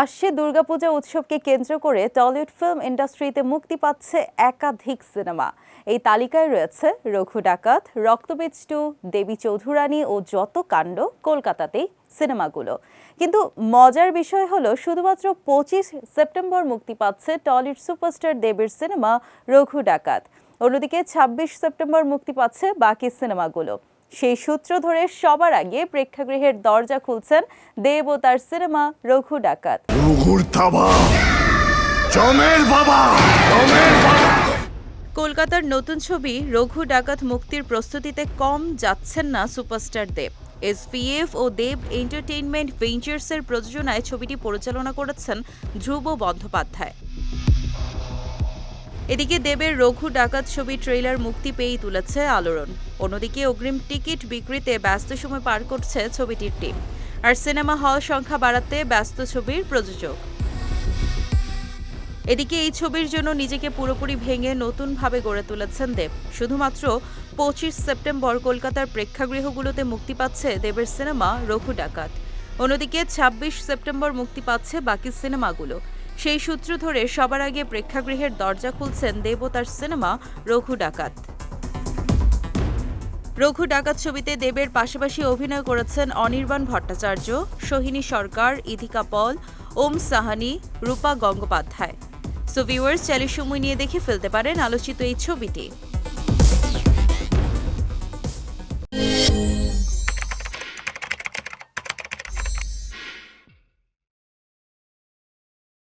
আসছে দুর্গাপূজা উৎসবকে কেন্দ্র করে টলিউড ফিল্ম ইন্ডাস্ট্রিতে মুক্তি পাচ্ছে একাধিক সিনেমা। এই তালিকায় রয়েছে রঘু ডাকাত, রক্তবীজ টু, দেবী চৌধুরানী ও যত কাণ্ড কলকাতাতেই সিনেমাগুলো। কিন্তু মজার বিষয় হলো, শুধুমাত্র পঁচিশ সেপ্টেম্বর মুক্তি পাচ্ছে টলিউড সুপারস্টার দেবীর সিনেমা রঘু ডাকাত। অন্যদিকে ছাব্বিশ সেপ্টেম্বর মুক্তি পাচ্ছে বাকি সিনেমাগুলো। সেই সূত্র ধরে সবার আগে প্রেক্ষাগৃহের দরজা খুলছেন দেব ও তার সিনেমা রঘু ডাকাত। রঘুর থাবা জমের বাবা। জমের বাবা। কলকাতার নতুন ছবি রঘু ডাকাত মুক্তির প্রস্তুতিতে কম যাচ্ছেন না সুপারস্টার দেব। এসপিএফ ও দেব এন্টারটেইনমেন্ট ভেঞ্চার্সের প্রযোজনায় ছবিটি পরিচালনা করেছেন ধ্রুব বন্দ্যোপাধ্যায়। এদিকে দেবের রঘু ডাকাত ছবি ট্রেলার মুক্তি পেয়েই তুলেছে আলোড়ন। অন্যদিকে অগ্রিম টিকিট বিক্রিতে ব্যস্ত সময় পার করছে ছবিটির টিম। আর সিনেমা হল সংখ্যা বাড়াতে ব্যস্ত ছবির প্রযোজক। এদিকে এই ছবির জন্য নিজেকে পুরোপুরি ভেঙে নতুনভাবে গড়ে তুলেছেন দেব। শুধুমাত্র পঁচিশ সেপ্টেম্বর কলকাতার প্রেক্ষাগৃহগুলোতে মুক্তি পাচ্ছে দেবের সিনেমা রঘু ডাকাত। অন্যদিকে ছাব্বিশ সেপ্টেম্বর মুক্তি পাচ্ছে বাকি সিনেমাগুলো। সেই সূত্র ধরে সবার আগে প্রেক্ষাগৃহের দরজা খুলছেন দেবতার সিনেমা রঘু ডাকাত। রঘু ডাকাত ছবিতে দেবের পাশাপাশি অভিনয় করেছেন অনির্বাণ ভট্টাচার্য, সোহিনী সরকার ইধিকা পল, ওম সাহানি, রূপা গঙ্গোপাধ্যায়। সো ভিউয়ার্স চাইলে সময় নিয়ে দেখে ফেলতে পারেন আলোচিত এই ছবিটি।